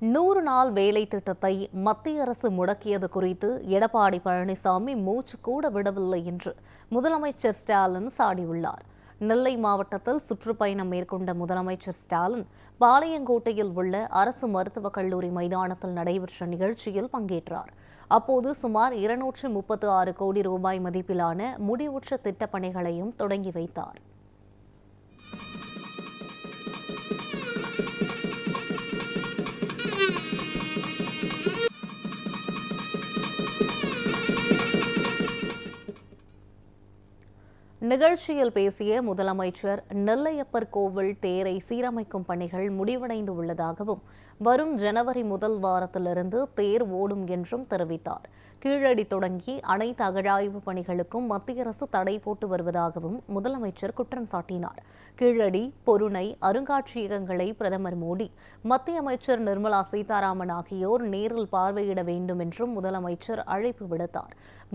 நூறு நாள் வேலை திட்டத்தை மத்திய அரசு முடக்கியது குறித்து எடப்பாடி பழனிசாமி மூச்சு கூட விடவில்லை என்று முதலமைச்சர் ஸ்டாலின் சாடியுள்ளார். நெல்லை மாவட்டத்தில் சுற்றுப்பயணம் மேற்கொண்ட முதலமைச்சர் ஸ்டாலின் பாளையங்கோட்டையில் உள்ள அரசு மருத்துவக் கல்லூரி மைதானத்தில் நடைபெற்ற நிகழ்ச்சியில் பங்கேற்றார். அப்போது சுமார் இருநூற்று முப்பத்து ஆறு கோடி ரூபாய் மதிப்பிலான முடிவுற்ற திட்டப்பணிகளையும் தொடங்கி வைத்தார். நிகழ்ச்சியில் பேசிய முதலமைச்சர் நெல்லையப்பர் கோவில் தேரை சீரமைக்கும் பணிகள் முடிவடைந்து உள்ளதாகவும் வரும் ஜனவரி முதல் வாரத்திலிருந்து தேர் ஓடும் என்றும் தெரிவித்தார். கீழடி தொடங்கி அனைத்து அகழாய்வு பணிகளுக்கும் மத்திய அரசு தடை போட்டு வருவதாகவும் முதலமைச்சர் குற்றம் சாட்டினார். கீழடி பொருணை அருங்காட்சியகங்களை பிரதமர் மோடி மத்திய அமைச்சர் நிர்மலா சீதாராமன் ஆகியோர் நேரில் பார்வையிட வேண்டும் என்றும் முதலமைச்சர் அழைப்பு விடுத்தார்.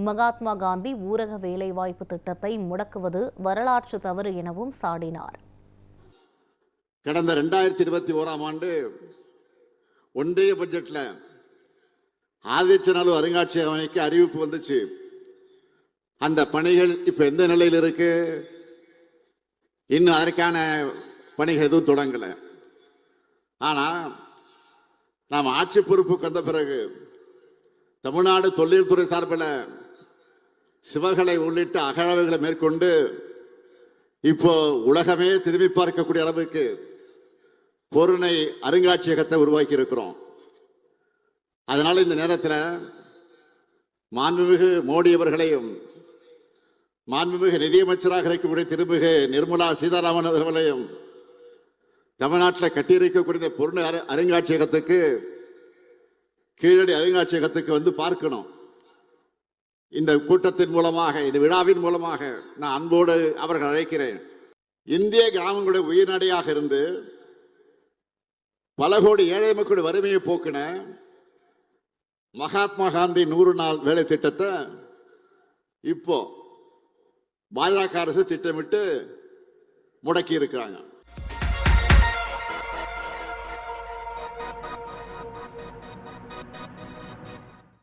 மகாத்மா காந்தி ஊரக வேலைவாய்ப்பு திட்டத்தை முடக்குவது வரலாற்று தவறு எனவும் சாடினார். கடந்த ரெண்டாயிரத்தி இருபத்தி ஓராம் ஆண்டு ஒன்றிய பட்ஜெட்டில் ஆதிச்சநல்லூர் அருங்காட்சியகம் அமைக்க அறிவிப்பு வந்துச்சு. அந்த பணிகள் இப்போ எந்த நிலையில் இருக்கு? இன்னும் அதற்கான பணிகள் எதுவும் தொடங்கலை. ஆனால் நாம் ஆட்சி பொறுப்புக்கு வந்த பிறகு தமிழ்நாடு தொழில்துறை சார்பில் சிவர்களை உள்ளிட்ட அகழவுகளை மேற்கொண்டு இப்போ உலகமே திரும்பி பார்க்கக்கூடிய அளவுக்கு பொருணை அருங்காட்சியகத்தை உருவாக்கி இருக்கிறோம் அதனால் இந்த நேரத்தில் மாண்புமிகு மோடி அவர்களையும் மாண்புமிகு நிதியமைச்சராக இருக்கக்கூடிய திருமிகு நிர்மலா சீதாராமன் அவர்களையும் தமிழ்நாட்டில் கட்டியிருக்கக்கூடிய பொருள் அரு அருங்காட்சியகத்துக்கு கீழடி அருங்காட்சியகத்துக்கு வந்து பார்க்கணும். இந்த கூட்டத்தின் மூலமாக இந்த விழாவின் மூலமாக நான் அன்போடு அவர்கள் அழைக்கிறேன். இந்திய கிராமங்களுடைய உயிர்நடையாக இருந்து பல கோடி ஏழை மக்களுடைய வறுமையை போக்கின மகாத்மா காந்தி நூறு நாள் வேலை திட்டத்தை இப்போ பாஜக அரசு திட்டமிட்டு முடக்கி இருக்கிறாங்க.